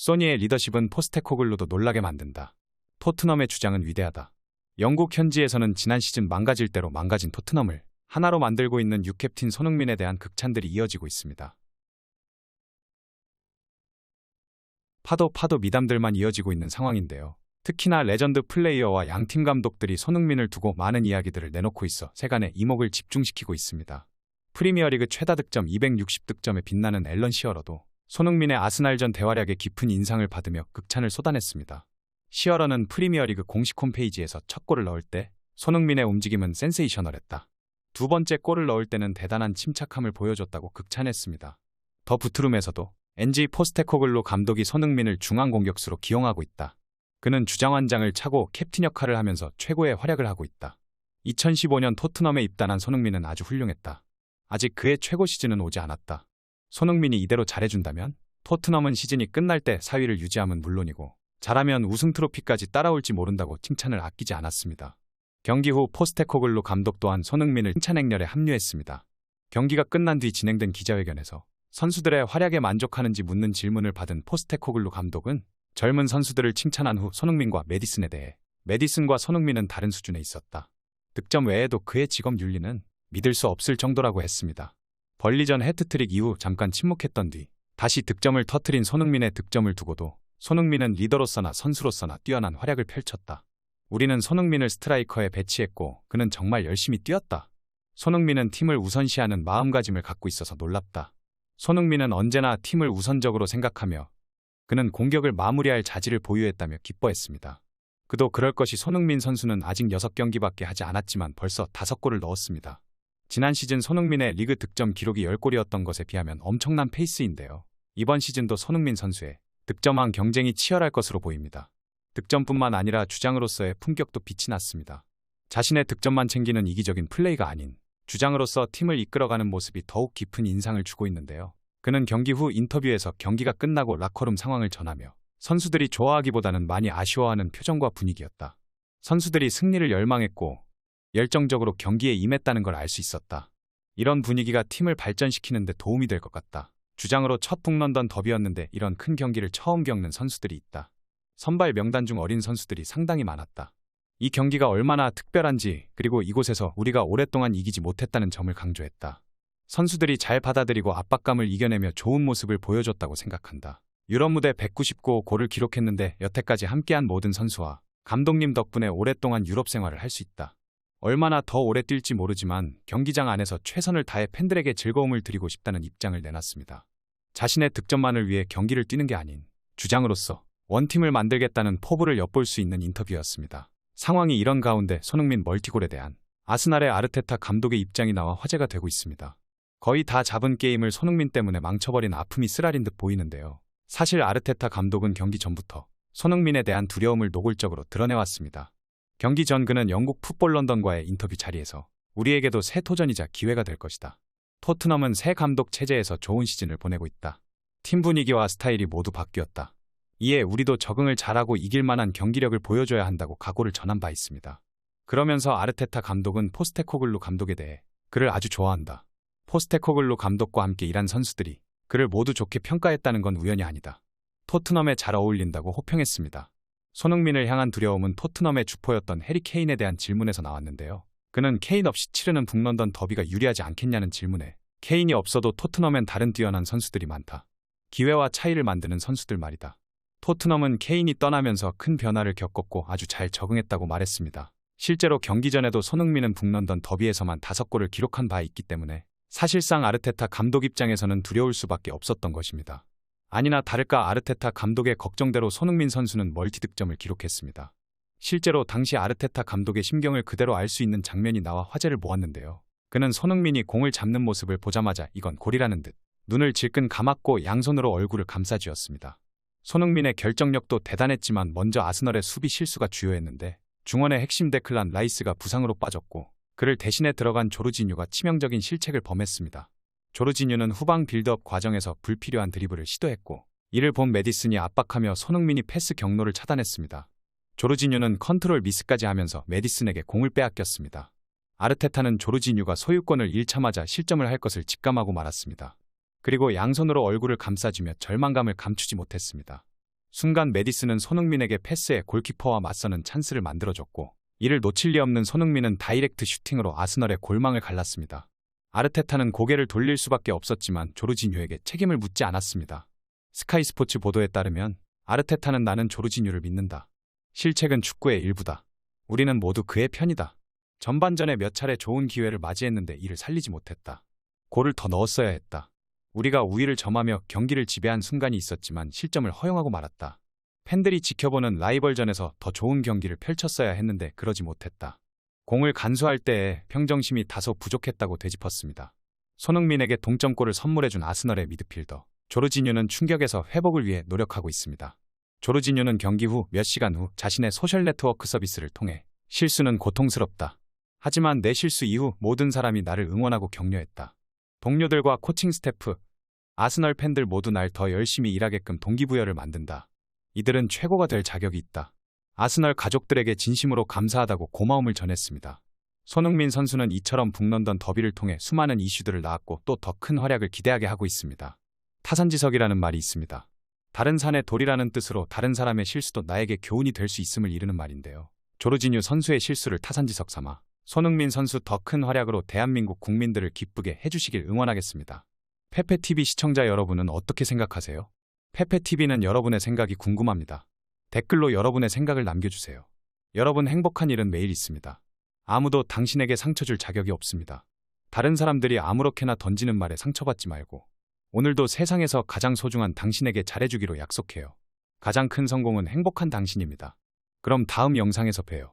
소니의 리더십은 포스테코글로도 놀라게 만든다. 토트넘의 주장은 위대하다. 영국 현지에서는 지난 시즌 망가질 대로 망가진 토트넘을 하나로 만들고 있는 유캡틴 손흥민에 대한 극찬들이 이어지고 있습니다. 파도 파도 미담들만 이어지고 있는 상황인데요. 특히나 레전드 플레이어와 양팀 감독들이 손흥민을 두고 많은 이야기들을 내놓고 있어 세간의 이목을 집중시키고 있습니다. 프리미어리그 최다 득점 260득점에 빛나는 앨런 시어러도 손흥민의 아스날전 대활약에 깊은 인상을 받으며 극찬을 쏟아냈습니다. 시어러는 프리미어리그 공식 홈페이지에서 첫 골을 넣을 때 손흥민의 움직임은 센세이셔널했다. 두 번째 골을 넣을 때는 대단한 침착함을 보여줬다고 극찬했습니다. 더 부트룸에서도 NG 포스테코글로 감독이 손흥민을 중앙 공격수로 기용하고 있다. 그는 주장환장을 차고 캡틴 역할을 하면서 최고의 활약을 하고 있다. 2015년 토트넘에 입단한 손흥민은 아주 훌륭했다. 아직 그의 최고 시즌은 오지 않았다. 손흥민이 이대로 잘해준다면 토트넘은 시즌이 끝날 때 4위를 유지함은 물론이고 잘하면 우승 트로피까지 따라올지 모른다고 칭찬을 아끼지 않았습니다. 경기 후 포스테코글로 감독 또한 손흥민을 칭찬 행렬에 합류했습니다. 경기가 끝난 뒤 진행된 기자회견에서 선수들의 활약에 만족하는지 묻는 질문을 받은 포스테코글로 감독은 젊은 선수들을 칭찬한 후 손흥민과 메디슨에 대해 메디슨과 손흥민은 다른 수준에 있었다. 득점 외에도 그의 직업 윤리는 믿을 수 없을 정도라고 했습니다. 벌리전 해트트릭 이후 잠깐 침묵했던 뒤 다시 득점을 터트린 손흥민의 득점을 두고도 손흥민은 리더로서나 선수로서나 뛰어난 활약을 펼쳤다. 우리는 손흥민을 스트라이커에 배치했고 그는 정말 열심히 뛰었다. 손흥민은 팀을 우선시하는 마음가짐을 갖고 있어서 놀랍다. 손흥민은 언제나 팀을 우선적으로 생각하며 그는 공격을 마무리할 자질을 보유했다며 기뻐했습니다. 그도 그럴 것이 손흥민 선수는 아직 6경기밖에 하지 않았지만 벌써 5골을 넣었습니다. 지난 시즌 손흥민의 리그 득점 기록이 10골이었던 것에 비하면 엄청난 페이스인데요. 이번 시즌도 손흥민 선수의 득점왕 경쟁이 치열할 것으로 보입니다. 득점뿐만 아니라 주장으로서의 품격도 빛이 났습니다. 자신의 득점만 챙기는 이기적인 플레이가 아닌 주장으로서 팀을 이끌어가는 모습이 더욱 깊은 인상을 주고 있는데요. 그는 경기 후 인터뷰에서 경기가 끝나고 라커룸 상황을 전하며 선수들이 좋아하기보다는 많이 아쉬워하는 표정과 분위기였다. 선수들이 승리를 열망했고 열정적으로 경기에 임했다는 걸 알 수 있었다. 이런 분위기가 팀을 발전시키는 데 도움이 될 것 같다. 주장으로 첫 북런던 더비였는데 이런 큰 경기를 처음 겪는 선수들이 있다. 선발 명단 중 어린 선수들이 상당히 많았다. 이 경기가 얼마나 특별한지 그리고 이곳에서 우리가 오랫동안 이기지 못했다는 점을 강조했다. 선수들이 잘 받아들이고 압박감을 이겨내며 좋은 모습을 보여줬다고 생각한다. 유럽 무대 199 골을 기록했는데 여태까지 함께한 모든 선수와 감독님 덕분에 오랫동안 유럽 생활을 할 수 있다. 얼마나 더 오래 뛸지 모르지만 경기장 안에서 최선을 다해 팬들에게 즐거움을 드리고 싶다는 입장을 내놨습니다. 자신의 득점만을 위해 경기를 뛰는 게 아닌 주장으로서 원팀을 만들겠다는 포부를 엿볼 수 있는 인터뷰였습니다. 상황이 이런 가운데 손흥민 멀티골에 대한 아스날의 아르테타 감독의 입장이 나와 화제가 되고 있습니다. 거의 다 잡은 게임을 손흥민 때문에 망쳐버린 아픔이 쓰라린 듯 보이는데요. 사실 아르테타 감독은 경기 전부터 손흥민에 대한 두려움을 노골적으로 드러내왔습니다. 경기 전 그는 영국 풋볼 런던과의 인터뷰 자리에서 우리에게도 새 도전이자 기회가 될 것이다. 토트넘은 새 감독 체제에서 좋은 시즌을 보내고 있다. 팀 분위기와 스타일이 모두 바뀌었다. 이에 우리도 적응을 잘하고 이길 만한 경기력을 보여줘야 한다고 각오를 전한 바 있습니다. 그러면서 아르테타 감독은 포스테코글루 감독에 대해 그를 아주 좋아한다. 포스테코글로 감독과 함께 일한 선수들이 그를 모두 좋게 평가했다는 건 우연이 아니다. 토트넘에 잘 어울린다고 호평했습니다. 손흥민을 향한 두려움은 토트넘의 주포였던 해리 케인에 대한 질문에서 나왔는데요. 그는 케인 없이 치르는 북런던 더비가 유리하지 않겠냐는 질문에 케인이 없어도 토트넘엔 다른 뛰어난 선수들이 많다. 기회와 차이를 만드는 선수들 말이다. 토트넘은 케인이 떠나면서 큰 변화를 겪었고 아주 잘 적응했다고 말했습니다. 실제로 경기 전에도 손흥민은 북런던 더비에서만 다섯 골을 기록한 바 있기 때문에 사실상 아르테타 감독 입장에서는 두려울 수밖에 없었던 것입니다. 아니나 다를까 아르테타 감독의 걱정대로 손흥민 선수는 멀티 득점을 기록했습니다. 실제로 당시 아르테타 감독의 심경을 그대로 알 수 있는 장면이 나와 화제를 모았는데요. 그는 손흥민이 공을 잡는 모습을 보자마자 이건 골이라는 듯 눈을 질끈 감았고 양손으로 얼굴을 감싸쥐었습니다. 손흥민의 결정력도 대단했지만 먼저 아스널의 수비 실수가 주요했는데 중원의 핵심 데클란 라이스가 부상으로 빠졌고 그를 대신해 들어간 조르지뉴가 치명적인 실책을 범했습니다. 조르지뉴는 후방 빌드업 과정에서 불필요한 드리블을 시도했고 이를 본 메디슨이 압박하며 손흥민이 패스 경로를 차단했습니다. 조르지뉴는 컨트롤 미스까지 하면서 메디슨에게 공을 빼앗겼습니다. 아르테타는 조르지뉴가 소유권을 잃자마자 실점을 할 것을 직감하고 말았습니다. 그리고 양손으로 얼굴을 감싸주며 절망감을 감추지 못했습니다. 순간 메디스는 손흥민에게 패스에 골키퍼와 맞서는 찬스를 만들어줬고 이를 놓칠 리 없는 손흥민은 다이렉트 슈팅으로 아스널의 골망을 갈랐습니다. 아르테타는 고개를 돌릴 수밖에 없었지만 조르지뉴에게 책임을 묻지 않았습니다. 스카이 스포츠 보도에 따르면 아르테타는 나는 조르지뉴를 믿는다. 실책은 축구의 일부다. 우리는 모두 그의 편이다. 전반전에 몇 차례 좋은 기회를 맞이했는데 이를 살리지 못했다. 골을 더 넣었어야 했다. 우리가 우위를 점하며 경기를 지배한 순간이 있었지만 실점을 허용하고 말았다. 팬들이 지켜보는 라이벌전에서 더 좋은 경기를 펼쳤어야 했는데 그러지 못했다. 공을 간수할 때에 평정심이 다소 부족했다고 되짚었습니다. 손흥민에게 동점골을 선물해준 아스널의 미드필더 조르지뉴는 충격에서 회복을 위해 노력하고 있습니다. 조르지뉴는 경기 후 몇 시간 후 자신의 소셜 네트워크 서비스를 통해 실수는 고통스럽다. 하지만 내 실수 이후 모든 사람이 나를 응원하고 격려했다. 동료들과 코칭 스태프, 아스널 팬들 모두 날 더 열심히 일하게끔 동기부여를 만든다. 이들은 최고가 될 자격이 있다. 아스널 가족들에게 진심으로 감사하다고 고마움을 전했습니다. 손흥민 선수는 이처럼 북런던 더비를 통해 수많은 이슈들을 낳았고 또 더 큰 활약을 기대하게 하고 있습니다. 타산지석이라는 말이 있습니다. 다른 산의 돌이라는 뜻으로 다른 사람의 실수도 나에게 교훈이 될 수 있음을 이르는 말인데요. 조르지뉴 선수의 실수를 타산지석 삼아 손흥민 선수 더 큰 활약으로 대한민국 국민들을 기쁘게 해주시길 응원하겠습니다. 페페TV 시청자 여러분은 어떻게 생각하세요? 페페TV는 여러분의 생각이 궁금합니다. 댓글로 여러분의 생각을 남겨주세요. 여러분 행복한 일은 매일 있습니다. 아무도 당신에게 상처 줄 자격이 없습니다. 다른 사람들이 아무렇게나 던지는 말에 상처받지 말고 오늘도 세상에서 가장 소중한 당신에게 잘해주기로 약속해요. 가장 큰 성공은 행복한 당신입니다. 그럼 다음 영상에서 봬요.